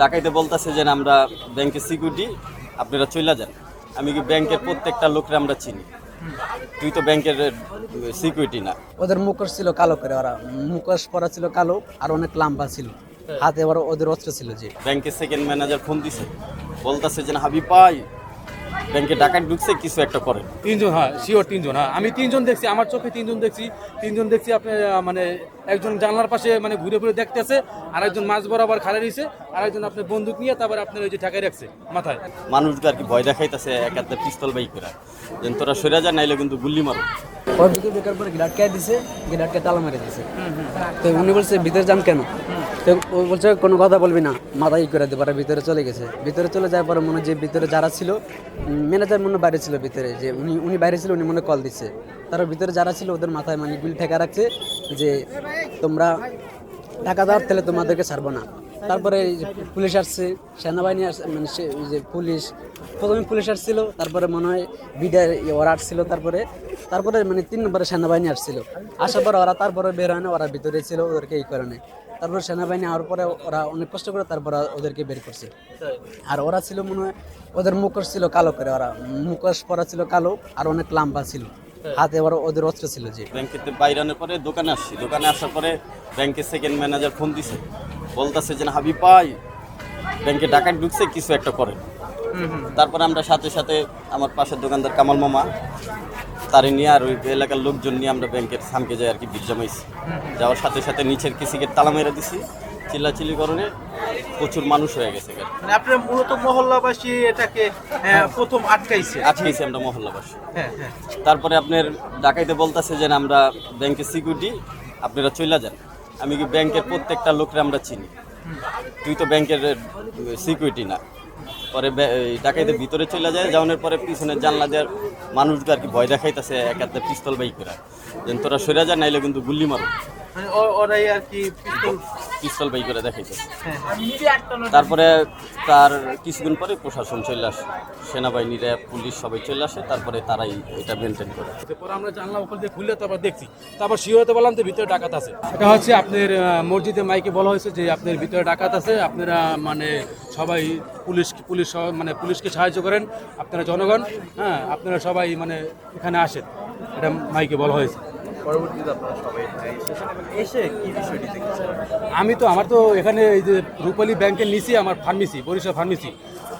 ডাকাইতে বলতেছে যে আমরা ব্যাংকের সিকিউরিটি আপনারা চলে যান। আমি কি ব্যাংকের প্রত্যেকটা লোকরা আমরা চিনি? তুই তো ব্যাংকের সিকিউরিটি না। ওদের মুখোশ ছিল কালো করে ওরা মুখোশ পরা ছিল কালো আর অনেক লম্বা ছিল। হাতে ওরা ওদের অস্ত্র ছিল যে। ব্যাংকের সেকেন্ড ম্যানেজার ফোন দিছে। বলতেছে যে হাবি পাই ব্যাংকে ডাকাত ঢুকছে কিছু একটা করে। তিনজন হ্যাঁ শিওর তিনজন হ্যাঁ। আমি তিনজন দেখছি আমার চোখে তিনজন দেখছি তিনজন দেখছি আপনি মানে একজন জানলার পাশে মানে ঘুরে ঘুরে দেখতেছে আর একজন মাছ বরাবর খালে দিয়েছে আর একজন আপনার বন্দুক নিয়ে তারপর আপনার ওই যে ঠেকাই রাখছে মাথায়। মানুষকে আর কি ভয় দেখাইতেছে এক হাতে পিস্তল বাই করে। যেন তোরা সরে যা নাইলে কিন্তু গুল্লি মারো। ওর ভিতরে ঢোকার পরে গিলাটকে দিছে গিলাটকে তালা মেরে দিছে। তো উনি বলছে ভিতরে যান কেন? তো ও বলছে, কোনো কথা বলবি না। মাথায় ই করে দেবো ভিতরে চলে গেছে। ভিতরে চলে যাওয়ার পরে মনে যে ভিতরে যারা ছিল ম্যানেজার মনে বাইরে ছিল ভিতরে, যে উনি উনি বাইরে ছিল, উনি মনে কল দিচ্ছে। তার ভিতরে যারা ছিল, ওদের মাথায় মানে গুলি ঠেকা রাখছে যে তোমরা টাকা দেওয়ার তাহলে তোমাদেরকে ছাড়বো না। তারপরে পুলিশ আসছে, সেনাবাহিনী আসছে মানে সে যে পুলিশ, প্রথমে পুলিশ আসছিল, তারপরে মনে হয় বিডার ওরা আসছিল তারপরে তারপরে মানে তিন নম্বরে সেনাবাহিনী আসছিল। আসার পরে ওরা তারপরে বের হয় না, ওরা ভিতরে ছিল, ওদেরকে এই করে নেয়। তারপরে সেনাবাহিনী আওয়ার পরে ওরা অনেক কষ্ট করে তারপরে ওদেরকে বের করছে। আর ওরা ছিল মনে হয় ওদের মুখোশ ছিল কালো করে ওরা। মুখোশ পরা ছিল কালো আর অনেক লম্বা ছিল। হাতে ওরা ওদের অস্ত্র ছিল যে। ব্যাংকেতে বাইরানোর পরে দোকানে আসছি। দোকানে আসার পরে ব্যাংকের সেকেন্ড ম্যানেজার ফোন দিছে। বলতেছে যে হাবি পাই ব্যাংকে ডাকাত ঢুকছে কিছু একটা করে তারপরে আমরা সাথে সাথে আমার পাশের দোকানদার কামাল মামা তারে নিয়ে আর ওই এলাকার লোকজন নিয়ে আমরা ব্যাংকের সামকে যাই আর কি ভিড় জমাইছি। যাওয়ার সাথে সাথে নিচের কিসিকের তালা মেরে দিছি। চিল্লাচিল্লি করণে প্রচুর মানুষ হয়ে গেছে। মানে আপনার মূলত মহল্লাবাসী এটাকে প্রথম আটকাইছে। আজকেইছি আমরা মহল্লাবাসী। হ্যাঁ হ্যাঁ। তারপরে আপনার ডাকাইতে বলতেছে যে আমরা ব্যাংকের সিকিউরিটি আপনারা চলে যান। আমি কি ব্যাংকের প্রত্যেকটা লোকরে আমরা চিনি। তুই তো ব্যাংকের সিকিউরিটি না। পরে ডাকাইতে ভিতরে চলে যায়, যাওয়ানোর পরে পিছনে জানলা দেওয়ার মানুষকে আর কি ভয় দেখাইতেছে, এক হাতে পিস্তল বাই করে। যেন তোরা সরে যা, নাইলে কিন্তু গুল্লি মারো। মানে পিস্তল বাই করে দেখাইতেছে হ্যাঁ। তারপরে তার কিছুদিন পরে প্রশাসন চলে আসে। সেনাবাহিনী র্যাব পুলিশ সবাই চলে আসে তারপরে তারাই এটা মেনটেন করে। পরে আমরা জানলাম উপর দিয়ে খুললে তারপর দেখছি। তারপর শিওরতে বললাম যে ভিতরে ডাকাত আছে। এটা হচ্ছে আপনার মসজিদে মাইকে বলা হয়েছে যে আপনার ভিতরে ডাকাত আছে। আপনারা মানে সবাই পুলিশ পুলিশ সহ- মানে পুলিশকে সাহায্য করেন। আপনারা জনগণ হ্যাঁ আপনারা সবাই মানে এখানে আসেন। এটা মাইকে বলা হয়েছে। আমি তো, আমার তো এখানে এই যে রূপালী ব্যাংকের নিচে আমার ফার্মেসি বরিশাল ফার্মেসি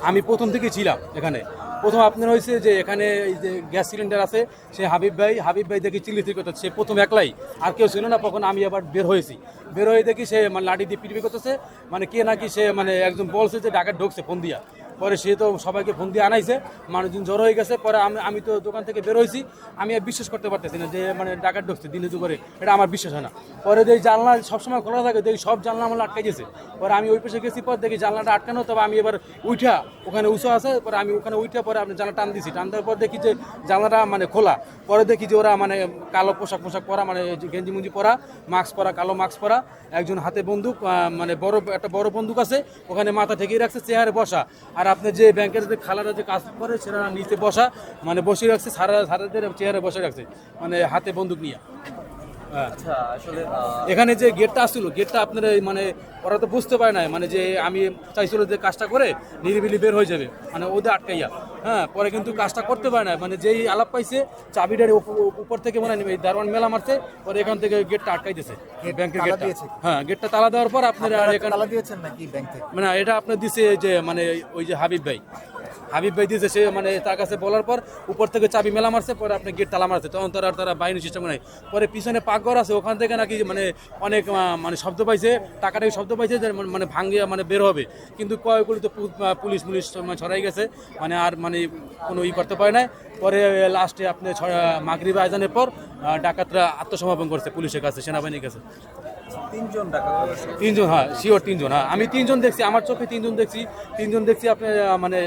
আমি প্রথম থেকে ছিলাম এখানে। প্রথম আপনার হয়েছে যে এখানে এই যে গ্যাস সিলিন্ডার আছে, সে হাবিব ভাই হাবিব ভাই দেখি চিল্লি থেকে করতে সে প্রথম একলাই। আর কেউ ছিল না তখন আমি আবার বের হয়েছি। বের হয়ে দেখি সে মানে লাঠি দিয়ে পিটপি করতেছে মানে কে নাকি সে মানে একজন বলছে যে ডাকাত ঢুকছে, ফোন দিয়া। পরে সে তো সবাইকে ফোন দিয়ে আনাইছে, মানুষজন জড়ো হয়ে গেছে, পরে আমি আমি তো দোকান থেকে বের হয়েছি, আমি আর বিশ্বাস করতে পারতেছি না যে মানে ডাকাত ঢুকছে দিনে দুপুরে, এটা আমার বিশ্বাস হয় না। পরে দেখি জানলা সবসময় খোলা থাকে, দেখি সব জানলা আমার আটকে গেছে। পরে আমি ওই পাশে গেছি, পর দেখি জানলাটা আটকানো, তবে আমি এবার উঠা ওখানে উঁচু আছে, পরে আমি ওখানে উঠে পরে আপনি জানলা টান দিছি, টান দেওয়ার পর দেখি যে জানলাটা মানে খোলা। পরে দেখি যে ওরা মানে কালো পোশাক পোশাক পরা মানে যে গেঞ্জি মুঞ্জি পরা, মাস্ক পরা, কালো মাস্ক পরা। একজন হাতে বন্দুক মানে বড় একটা বড় বন্দুক আছে, ওখানে মাথা ঠেকিয়ে রাখছে, চেয়ারে বসা। আর আপনি যে ব্যাংকের যে খালারা যে কাজ করে সেটা নিচে বসা মানে বসে রাখছে, সারা সারাদের চেয়ারে বসে রাখছে মানে হাতে বন্দুক নিয়ে। হ্যাঁ। এখানে যে গেটটা আসছিল গেটটা আপনার মানে ওরা তো বুঝতে পারে না মানে যে আমি চাইছিল যে কাজটা করে নিরিবিলি বের হয়ে যাবে মানে ওদের আটকাইয়া। হ্যাঁ পরে কিন্তু কাজটা করতে পারে না মানে যেই আলাপ পাইছে চাবিটার উপ- উপর থেকে মনে এই দারোয়ান মেলা মারছে পরে এখান থেকে গেটটা আটকাই দিয়েছে ব্যাংকের গেটটা। হ্যাঁ গেটটা তালা দেওয়ার পর আপনার আর এখানে তালা দিয়েছেন নাকি ব্যাংক? থেকে মানে এটা আপনার দিছে যে মানে ওই যে হাবিব ভাই। হাবিব ভাই দিয়েছে, সে মানে তার কাছে বলার পর উপর থেকে চাবি মেলা মারছে, পরে আপনি গেট তালা মারছে। তখন তারা তারা বাহিনী সিস্টেম নাই। পরে পিছনে পাকঘর আছে, ওখান থেকে নাকি মানে অনেক মানে শব্দ পাইছে টাকাটাকে শব্দ পাইছে যে মানে ভাঙ্গে মানে বের হবে। কিন্তু কয়েকগুলি তো পুলিশ পুলিশ ছড়াই গেছে মানে আর মানে কোনো ই করতে পারে না পরে লাস্টে আপনি মাগরিব আয়োজনের পর ডাকাতরা আত্মসমর্পণ করছে পুলিশের কাছে, সেনাবাহিনীর কাছে। তিনজন হ্যাঁ শিওর তিনজন হ্যাঁ। আমি তিনজন দেখছি, আমার চোখে তিনজন দেখছি। তিনজন দেখছি আপনার মানে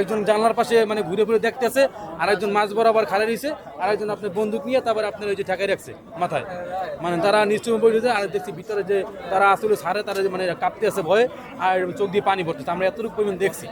একজন জানলার পাশে মানে ঘুরে ঘুরে দেখতেছে আর একজন মাছ বরাবর খালে দিয়েছে আর একজন আপনার বন্দুক নিয়ে তারপর আপনার ওই যে ঠেকাই রাখছে মাথায়। মানে তারা নিশ্চয় বলেছে আর দেখছি ভিতরে যে তারা আসলে সারে, তারা যে মানে কাঁপতে আছে ভয়ে, আর চোখ দিয়ে পানি পড়তেছে। আমরা এতটুকু পরিমাণ দেখছি।